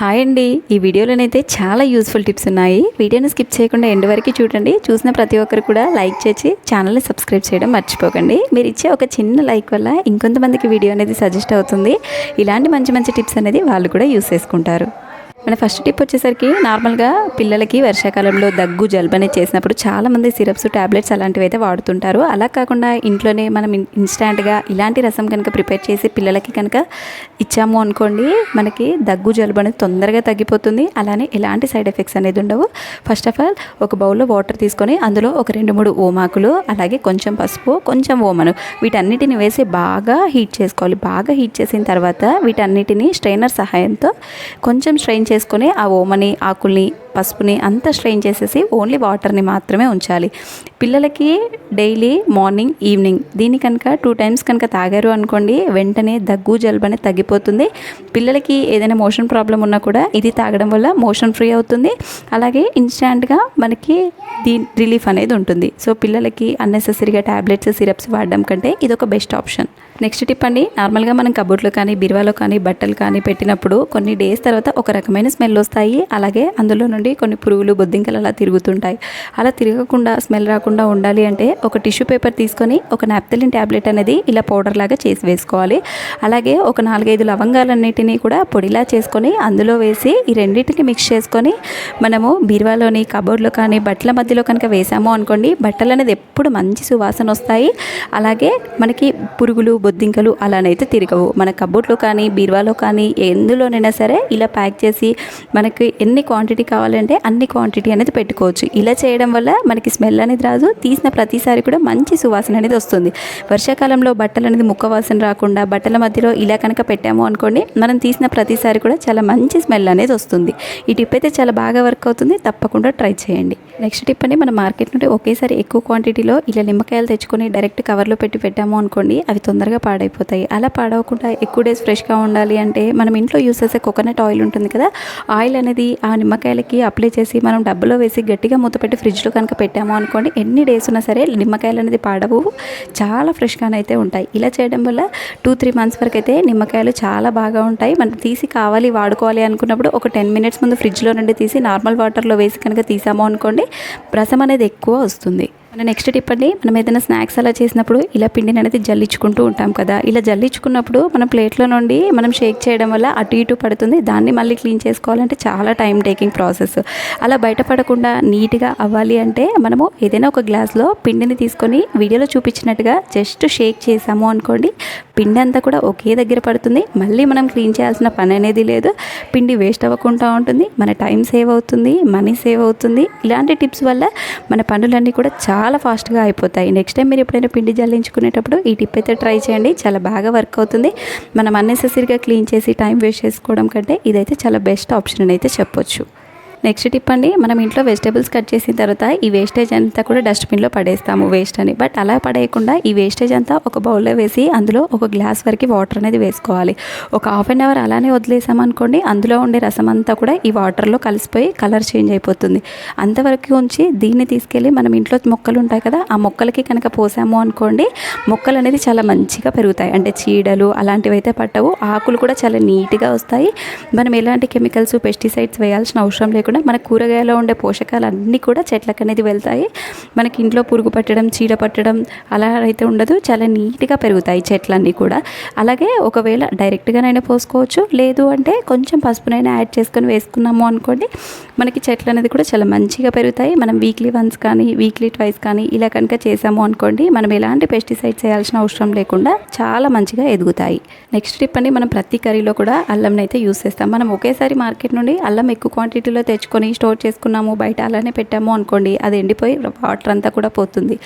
Hi అండి. ఈ వీడియోలోనైతే చాలా యూస్ఫుల్ టిప్స్ ఉన్నాయి. వీడియోని స్కిప్ చేయకుండా ఎండ్ వరకు చూడండి. చూసిన ప్రతి ఒక్కరు కూడా లైక్ చేసి ఛానల్ని సబ్స్క్రైబ్ చేయడం మర్చిపోకండి. మీరు ఇచ్చే ఒక చిన్న లైక్ వల్ల ఇంకొంతమందికి వీడియో అనేది సజెస్ట్ అవుతుంది. ఇలాంటి మంచి మంచి టిప్స్ అనేది వాళ్ళు కూడా యూస్ చేసుకుంటారు. మన ఫస్ట్ టిప్ వచ్చేసరికి నార్మల్గా పిల్లలకి వర్షాకాలంలో దగ్గు జలుబు అనేది చేసినప్పుడు చాలామంది సిరప్స్ టాబ్లెట్స్ అలాంటివి అయితే వాడుతుంటారు. అలా కాకుండా ఇంట్లోనే మనం ఇన్- ఇన్స్టాంట్గా ఇలాంటి రసం కనుక ప్రిపేర్ చేసి పిల్లలకి కనుక ఇచ్చాము అనుకోండి మనకి దగ్గు జలుబు అనేది తొందరగా తగ్గిపోతుంది. అలానే ఎలాంటి సైడ్ ఎఫెక్ట్స్ అనేది ఉండవు. ఫస్ట్ ఆఫ్ ఆల్ ఒక బౌల్లో వాటర్ తీసుకొని అందులో ఒక రెండు మూడు ఓమాకులు అలాగే కొంచెం పసుపు కొంచెం ఓమను వీటన్నిటిని వేసి బాగా హీట్ చేసుకోవాలి. బాగా హీట్ చేసిన తర్వాత వీటన్నిటిని స్ట్రైనర్ సహాయంతో కొంచెం స్ట్రెయిన్ చేసుకొని ఆ ఓమని ఆకుల్ని పసుపుని అంతా స్ట్రెయిన్ చేసేసి ఓన్లీ వాటర్ని మాత్రమే ఉంచాలి. పిల్లలకి డైలీ మార్నింగ్ ఈవినింగ్ దీన్ని కనుక టూ టైమ్స్ కనుక తాగారు అనుకోండి వెంటనే దగ్గు జలుబు అనేది తగ్గిపోతుంది. పిల్లలకి ఏదైనా మోషన్ ప్రాబ్లం ఉన్నా కూడా ఇది తాగడం వల్ల మోషన్ ఫ్రీ అవుతుంది. అలాగే ఇన్స్టాంట్గా మనకి దీ రిలీఫ్ అనేది ఉంటుంది. సో పిల్లలకి అన్నెసెసరీగా ట్యాబ్లెట్స్ సిరప్స్ వాడడం కంటే ఇది ఒక బెస్ట్ ఆప్షన్ నెక్స్ట్ టిప్ అండి నార్మల్గా మనం కబోర్డ్లో కానీ బీరువాలో కానీ బట్టలు కానీ పెట్టినప్పుడు కొన్ని డేస్ తర్వాత ఒక రకమైన స్మెల్ వస్తాయి. అలాగే అందులో నుండి కొన్ని పురుగులు బొద్దింకలు అలా తిరుగుతుంటాయి. అలా తిరగకుండా స్మెల్ రాకుండా ఉండాలి అంటే ఒక టిష్యూ పేపర్ తీసుకొని ఒక నాప్తలిన్ ట్యాబ్లెట్ అనేది ఇలా పౌడర్ లాగా చేసి వేసుకోవాలి. అలాగే ఒక నాలుగైదు లవంగాలన్నిటినీ కూడా పొడిలా చేసుకొని అందులో వేసి ఈ రెండింటిని మిక్స్ చేసుకొని మనము బీరువాలోని కబోర్డ్లో కానీ బట్టల మధ్యలో కనుక వేసాము అనుకోండి బట్టలు అనేది ఎప్పుడు మంచి సువాసన వస్తాయి. అలాగే మనకి పురుగులు బొద్దింకలు అలానైతే తిరగవు. మన కబోర్డ్లో కానీ బీరువాలో కానీ ఎందులోనైనా సరే ఇలా ప్యాక్ చేసి మనకి ఎన్ని క్వాంటిటీ కావాలంటే అన్ని క్వాంటిటీ అనేది పెట్టుకోవచ్చు. ఇలా చేయడం వల్ల మనకి స్మెల్ అనేది రాదు. తీసిన ప్రతిసారి కూడా మంచి సువాసన అనేది వస్తుంది. వర్షాకాలంలో బట్టలు అనేది ముక్క వాసన రాకుండా బట్టల మధ్యలో ఇలా కనుక పెట్టాము అనుకోండి మనం తీసిన ప్రతిసారి కూడా చాలా మంచి స్మెల్ అనేది వస్తుంది. ఈ టిప్ అయితే చాలా బాగా వర్క్ అవుతుంది. తప్పకుండా ట్రై చేయండి. నెక్స్ట్ టిప్ అండి మన మార్కెట్ నుండి ఒకేసారి ఎక్కువ క్వాంటిటీలో ఇలా నిమ్మకాయలు తెచ్చుకొని డైరెక్ట్ కవర్లో పెట్టి పెట్టాము అనుకోండి అవి తొందరగా పాడైపోతాయి. అలా పాడవకుండా ఎక్కువ డేస్ ఫ్రెష్గా ఉండాలి అంటే మనం ఇంట్లో యూస్ చేసే కోకోనట్ ఆయిల్ ఉంటుంది కదా ఆయిల్ అనేది ఆ నిమ్మకాయలకి అప్లై చేసి మనం డబ్బులో వేసి గట్టిగా మూత పెట్టి ఫ్రిడ్జ్లో కనుక పెట్టాము అనుకోండి ఎన్ని డేస్ ఉన్నా సరే నిమ్మకాయలు అనేది పాడవు. చాలా ఫ్రెష్గానైతే ఉంటాయి. ఇలా చేయడం వల్ల టూ త్రీ మంత్స్ వరకు అయితే నిమ్మకాయలు చాలా బాగా ఉంటాయి. మనం తీసి కావాలి వాడుకోవాలి అనుకున్నప్పుడు ఒక టెన్ మినిట్స్ ముందు ఫ్రిడ్జ్లో నుండి తీసి నార్మల్ వాటర్లో వేసి కనుక తీసాము అనుకోండి రసం అనేది ఎక్కువ వస్తుంది. మన నెక్స్ట్ టిప్ అండి మనం ఏదైనా స్నాక్స్ అలా చేసినప్పుడు ఇలా పిండిని అనేది జల్లించుకుంటూ ఉంటాం కదా. ఇలా జల్లించుకున్నప్పుడు మన ప్లేట్లో నుండి మనం షేక్ చేయడం వల్ల అటు ఇటు పడుతుంది. దాన్ని మళ్ళీ క్లీన్ చేసుకోవాలంటే చాలా టైం టేకింగ్ ప్రాసెస్ అలా బయటపడకుండా నీట్గా అవ్వాలి అంటే మనము ఏదైనా ఒక గ్లాస్లో పిండిని తీసుకొని వీడియోలో చూపించినట్టుగా జస్ట్ షేక్ చేసాము అనుకోండి పిండి అంతా కూడా ఒకే దగ్గర పడుతుంది. మళ్ళీ మనం క్లీన్ చేయాల్సిన పని అనేది లేదు. పిండి వేస్ట్ అవ్వకుండా ఉంటుంది. మన టైం సేవ్ అవుతుంది మనీ సేవ్ అవుతుంది. ఇలాంటి టిప్స్ వల్ల మన పనులన్నీ కూడా చాలా చాలా ఫాస్ట్గా అయిపోతాయి. నెక్స్ట్ టైం మీరు ఎప్పుడైనా పిండి జల్లించుకునేటప్పుడు ఈ టిప్ అయితే ట్రై చేయండి. చాలా బాగా వర్క్ అవుతుంది. మనం అన్నెసెసరీగా క్లీన్ చేసి టైం వేస్ట్ చేసుకోవడం కంటే ఇదైతే చాలా బెస్ట్ ఆప్షన్ అని అయితే చెప్పొచ్చు. నెక్స్ట్ టిప్ అండి మనం ఇంట్లో వెజిటేబుల్స్ కట్ చేసిన తర్వాత ఈ వేస్టేజ్ అంతా కూడా డస్ట్బిన్లో పడేస్తాము వేస్ట్ అని. బట్ అలా పడేయకుండా ఈ వేస్టేజ్ అంతా ఒక బౌల్లో వేసి అందులో ఒక గ్లాస్ వరకు వాటర్ అనేది వేసుకోవాలి. ఒక హాఫ్ అన్ అవర్ అలానే వదిలేసామనుకోండి అందులో ఉండే రసం అంతా కూడా ఈ వాటర్లో కలిసిపోయి కలర్ చేంజ్ అయిపోతుంది. అంతవరకు ఉంచి దీన్ని తీసుకెళ్ళి మనం ఇంట్లో మొక్కలు ఉంటాయి కదా ఆ మొక్కలకి కనుక పోసాము అనుకోండి మొక్కలు అనేది చాలా మంచిగా పెరుగుతాయి. అంటే చీడలు అలాంటివి అయితే పట్టవు ఆకులు కూడా చాలా నీట్గా వస్తాయి. మనం ఎలాంటి కెమికల్స్ పెస్టిసైడ్స్ వేయాల్సిన అవసరం లేకుండా మన కూరగాయలో ఉండే పోషకాలు అన్నీ కూడా చెట్లకు అనేది వెళ్తాయి. మనకి ఇంట్లో పురుగు పట్టడం చీడ పట్టడం అలా అయితే ఉండదు. చాలా నీట్గా పెరుగుతాయి చెట్లన్నీ కూడా. అలాగే ఒకవేళ డైరెక్ట్గానైనా పోసుకోవచ్చు. లేదు అంటే కొంచెం పసుపునైనా యాడ్ చేసుకొని వేసుకున్నాము అనుకోండి మనకి చెట్లు అనేది కూడా చాలా మంచిగా పెరుగుతాయి. మనం వీక్లీ వన్స్ కానీ వీక్లీ ట్వైస్ కానీ ఇలా కనుక చేసాము అనుకోండి మనం ఎలాంటి పెస్టిసైడ్స్ చేయాల్సిన అవసరం లేకుండా చాలా మంచిగా ఎదుగుతాయి. నెక్స్ట్ టిప్ అండి మనం ప్రతి కర్రీలో కూడా అల్లంని అయితే యూస్ చేస్తాం. మనం ఒకేసారి మార్కెట్ నుండి అల్లం ఎక్కువ క్వాంటిటీలో తెచ్చుకొని స్టోర్ చేసుకున్నాము బయట అలానే పెట్టాము అనుకోండి అది ఎండిపోయి వాటర్ అంతా కూడా పోతుంది.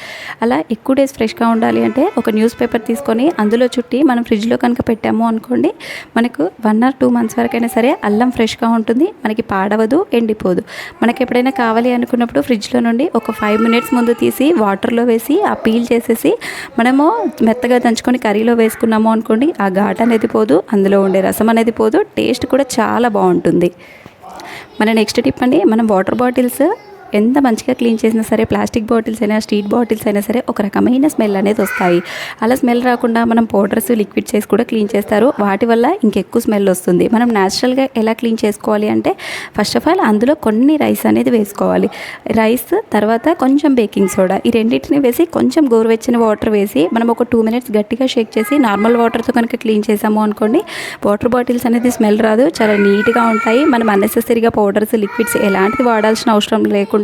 అలా ఎక్కువ డేస్ ఫ్రెష్గా ఉండాలి అంటే ఒక న్యూస్ పేపర్ తీసుకొని అందులో చుట్టి మనం ఫ్రిడ్జ్లో కనుక పెట్టాము అనుకోండి మనకు వన్ ఆర్ టూ మంత్స్ వరకైనా సరే అల్లం ఫ్రెష్గా ఉంటుంది మనకి పాడవదు ఎండిపోదు. మనకి ఎప్పుడైనా కావాలి అనుకున్నప్పుడు ఫ్రిడ్జ్లో నుండి ఒక ఫైవ్ మినిట్స్ ముందు తీసి వాటర్లో వేసి ఆ పీల్ చేసేసి మనము మెత్తగా దంచుకొని కర్రీలో వేసుకున్నాము అనుకోండి ఆ ఘాట్ అనేది పోదు అందులో ఉండే రసం అనేది పోదు టేస్ట్ కూడా చాలా బాగుంటుంది. మన నెక్స్ట్ టిప్ అండి మనం వాటర్ బాటిల్స్ ఎంత మంచిగా క్లీన్ చేసినా సరే ప్లాస్టిక్ బాటిల్స్ అయినా స్టీల్ బాటిల్స్ అయినా సరే ఒక రకమైన స్మెల్ అనేది వస్తాయి. అలా స్మెల్ రాకుండా మనం పౌడర్స్ లిక్విడ్ చేసి కూడా క్లీన్ చేస్తారు. వాటి వల్ల ఇంకెక్కువ స్మెల్ వస్తుంది. మనం న్యాచురల్గా ఎలా క్లీన్ చేసుకోవాలి అంటే ఫస్ట్ ఆఫ్ ఆల్ అందులో కొన్ని రైస్ అనేది వేసుకోవాలి. రైస్ తర్వాత కొంచెం బేకింగ్ సోడా. ఈ రెండింటిని వేసి కొంచెం గోరువెచ్చని వాటర్ వేసి మనం ఒక టూ మినిట్స్ గట్టిగా షేక్ చేసి నార్మల్ వాటర్తో కనుక క్లీన్ చేసాము అనుకోండి వాటర్ బాటిల్స్ అనేది స్మెల్ రాదు. చాలా నీట్గా ఉంటాయి. మనం అన్నెసెసరీగా పౌడర్స్ లిక్విడ్స్ ఎలాంటిది వాడాల్సిన అవసరం లేకుండా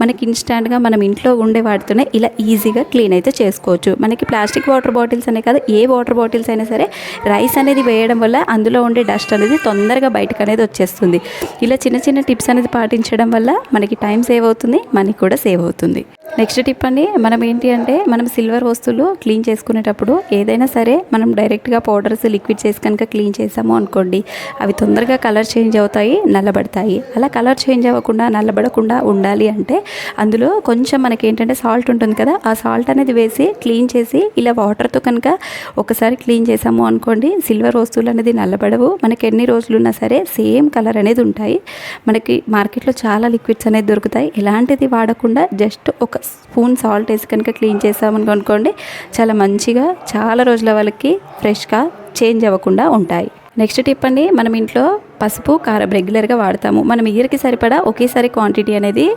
మనకి ఇన్స్టాంట్గా మనం ఇంట్లో ఉండే వాటితోనే ఇలా ఈజీగా క్లీన్ అయితే చేసుకోవచ్చు. మనకి ప్లాస్టిక్ వాటర్ బాటిల్స్ అనే కాదు ఏ వాటర్ బాటిల్స్ అయినా సరే రైస్ అనేది వేయడం వల్ల అందులో ఉండే డస్ట్ అనేది తొందరగా బయటకు అనేది వచ్చేస్తుంది. ఇలా చిన్న చిన్న టిప్స్ అనేది పాటించడం వల్ల మనకి టైం సేవ్ అవుతుంది మనీ కూడా సేవ్ అవుతుంది. నెక్స్ట్ టిప్ అండి మనం ఏంటి అంటే మనం సిల్వర్ వస్తువులు క్లీన్ చేసుకునేటప్పుడు ఏదైనా సరే మనం డైరెక్ట్గా పౌడర్స్ లిక్విడ్ చేసి కనుక క్లీన్ చేసాము అనుకోండి అవి తొందరగా కలర్ చేంజ్ అవుతాయి నల్లబడతాయి. అలా కలర్ చేంజ్ అవ్వకుండా నల్లబడకుండా ఉండాలి అంటే అందులో కొంచెం మనకి ఏంటంటే సాల్ట్ ఉంటుంది కదా ఆ సాల్ట్ అనేది వేసి క్లీన్ చేసి ఇలా వాటర్తో కనుక ఒకసారి క్లీన్ చేసాము అనుకోండి సిల్వర్ వస్తువులు అనేది నల్లబడవు. మనకి ఎన్ని రోజులు ఉన్నా సరే సేమ్ కలర్ అనేది ఉంటాయి. మనకి మార్కెట్లో చాలా లిక్విడ్స్ అనేది దొరుకుతాయి. ఎలాంటిది వాడకుండా జస్ట్ ఒక స్పూన్ సాల్ట్ వేసి కనుక క్లీన్ చేసామని అనుకోండి చాలా మంచిగా చాలా రోజుల వాళ్ళకి ఫ్రెష్గా చేంజ్ అవ్వకుండా ఉంటాయి. నెక్స్ట్ టిప్ అండి మనం ఇంట్లో పసుపు కారం రెగ్యులర్గా వాడతాము. మనం ఇయర్కి సరిపడా ఒకేసారి క్వాంటిటీ అనేది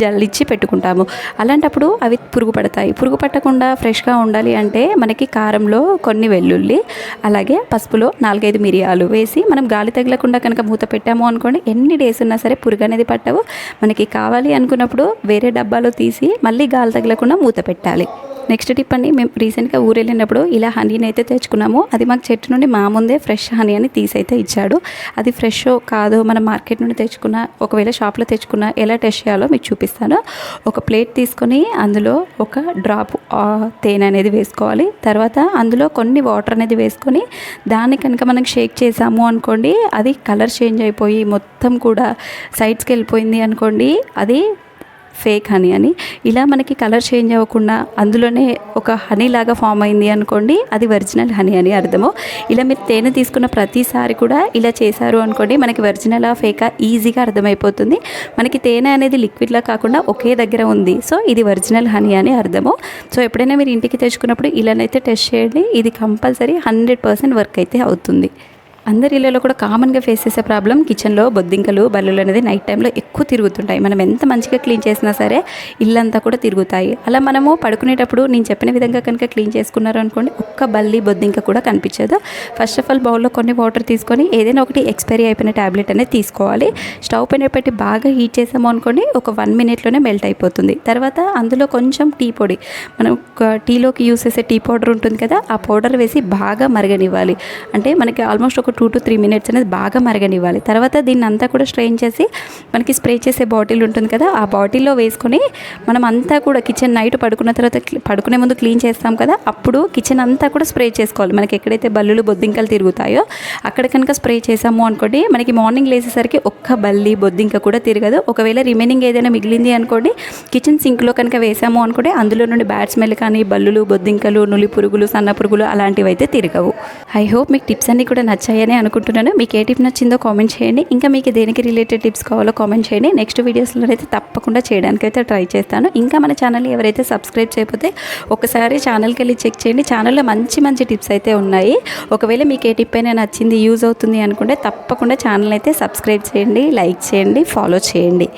జల్లిచ్చి పెట్టుకుంటాము. అలాంటప్పుడు అవి పురుగు పడతాయి. పురుగు పట్టకుండా ఫ్రెష్గా ఉండాలి అంటే మనకి కారంలో కొన్ని వెల్లుల్లి అలాగే పసుపులో నాలుగైదు మిరియాలు వేసి మనం గాలి తగలకుండా కనుక మూత పెట్టాము అనుకోండి ఎన్ని డేస్ ఉన్నా సరే పురుగు అనేది పట్టవు. మనకి కావాలి అనుకున్నప్పుడు వేరే డబ్బాలో తీసి మళ్ళీ గాలి తగలకుండా మూత పెట్టాలి. నెక్స్ట్ టిప్ అండి మేము రీసెంట్గా ఊరు వెళ్ళినప్పుడు ఇలా హనీని అయితే తెచ్చుకున్నాము. అది మాకు చెట్టు నుండి మా ముందే ఫ్రెష్ హనీ అని తీసి అయితే ఇచ్చాడు. అది ఫ్రెష్ కాదు మనం మార్కెట్ నుండి తెచ్చుకున్న ఒకవేళ షాప్లో తెచ్చుకున్న ఎలా టెస్ట్ చేయాలో మీకు చూపిస్తాను. ఒక ప్లేట్ తీసుకొని అందులో ఒక డ్రాప్ తేనె అనేది వేసుకోవాలి. తర్వాత అందులో కొన్ని వాటర్ అనేది వేసుకొని దాన్ని కనుక మనం షేక్ చేసాము అనుకోండి అది కలర్ చేంజ్ అయిపోయి మొత్తం కూడా సైడ్స్కి వెళ్ళిపోయింది అనుకోండి అది ఫేక్ హనీ అని. ఇలా మనకి కలర్ చేంజ్ అవ్వకుండా అందులోనే ఒక హనీ లాగా ఫామ్ అయింది అనుకోండి అది ఒరిజినల్ హనీ అని అర్థము. ఇలా మీరు తేనె తీసుకున్న ప్రతిసారి కూడా ఇలా చేశారు అనుకోండి మనకి ఒరిజినల్ ఫేకా ఈజీగా అర్థమైపోతుంది. మనకి తేనె అనేది లిక్విడ్లా కాకుండా ఒకే దగ్గర ఉంది. సో ఇది ఒరిజినల్ హనీ అని అర్థము. సో ఎప్పుడైనా మీరు ఇంటికి తెచ్చుకున్నప్పుడు ఇలానైతే టెస్ట్ చేయండి. ఇది కంపల్సరీ హండ్రెడ్ పర్సెంట్ వర్క్ అయితే అవుతుంది. అందరి ఇళ్ళలో కూడా కామన్గా ఫేస్ చేసే ప్రాబ్లం కిచెన్లో బొద్దింకలు బల్లులు అనేది నైట్ టైంలో ఎక్కువ తిరుగుతుంటాయి. మనం ఎంత మంచిగా క్లీన్ చేసినా సరే ఇల్లంతా కూడా తిరుగుతాయి. అలా మనము పడుకునేటప్పుడు నేను చెప్పిన విధంగా కనుక క్లీన్ చేసుకున్నారు అనుకోండి ఒక్క బల్లి బొద్దింక కూడా కనిపించదు. ఫస్ట్ ఆఫ్ ఆల్ బౌల్లో కొన్ని వాటర్ తీసుకొని ఏదైనా ఒకటి ఎక్స్పైరీ అయిపోయిన ట్యాబ్లెట్ అనేది తీసుకోవాలి. స్టవ్ పైన పెట్టి బాగా హీట్ చేసాము అనుకోండి ఒక వన్ మినిట్లోనే మెల్ట్ అయిపోతుంది. తర్వాత అందులో కొంచెం టీ పొడి మనం టీలోకి యూస్ చేసే టీ పౌడర్ ఉంటుంది కదా ఆ పౌడర్ వేసి బాగా మరగనివ్వాలి. అంటే మనకి ఆల్మోస్ట్ ఒక టూ టు త్రీ మినిట్స్ అనేది బాగా మరగనివ్వాలి. తర్వాత దీన్ని అంతా కూడా స్ట్రెయిన్ చేసి మనకి స్ప్రే చేసే బాటిల్ ఉంటుంది కదా ఆ బాటిల్లో వేసుకొని మనం అంతా కూడా కిచెన్ నైట్ పడుకున్న తర్వాత పడుకునే ముందు క్లీన్ చేస్తాం కదా అప్పుడు కిచెన్ అంతా కూడా స్ప్రే చేసుకోవాలి. మనకి ఎక్కడైతే బల్లులు బొద్దింకలు తిరుగుతాయో అక్కడ కనుక స్ప్రే చేసాము అనుకోండి మనకి మార్నింగ్ లేచేసరికి ఒక్క బల్లి బొద్దింక కూడా తిరగదు. ఒకవేళ రిమైనింగ్ ఏదైనా మిగిలింది అనుకోండి కిచెన్ సింక్లో కనుక వేసాము అనుకోండి అందులో నుండి బ్యాడ్ స్మెల్ కానీ బల్లులు బొద్దింకలు నులి పురుగులు సన్న పురుగులు అలాంటివి అయితే తిరగవు. ఐ హోప్ మీకు టిప్స్ అన్నీ కూడా నచ్చాయని అనుకుంటున్నాను. మీకు ఏ టిప్ నచ్చిందో కామెంట్ చేయండి. ఇంకా మీకు దేనికి రిలేటెడ్ టిప్స్ కావాలో కామెంట్ చేయండి. నెక్స్ట్ వీడియోస్లో అయితే తప్పకుండా చేయడానికి అయితే ట్రై చేస్తాను. ఇంకా మన ఛానల్ ఎవరైతే సబ్స్క్రైబ్ చేయకపోతే ఒకసారి ఛానల్కి వెళ్ళి చెక్ చేయండి. ఛానల్లో మంచి మంచి టిప్స్ అయితే ఉన్నాయి. ఒకవేళ మీకు ఏ టిప్ అయినా నచ్చింది యూజ్ అవుతుంది అనుకుంటే తప్పకుండా ఛానల్ అయితే సబ్స్క్రైబ్ చేయండి లైక్ చేయండి ఫాలో చేయండి.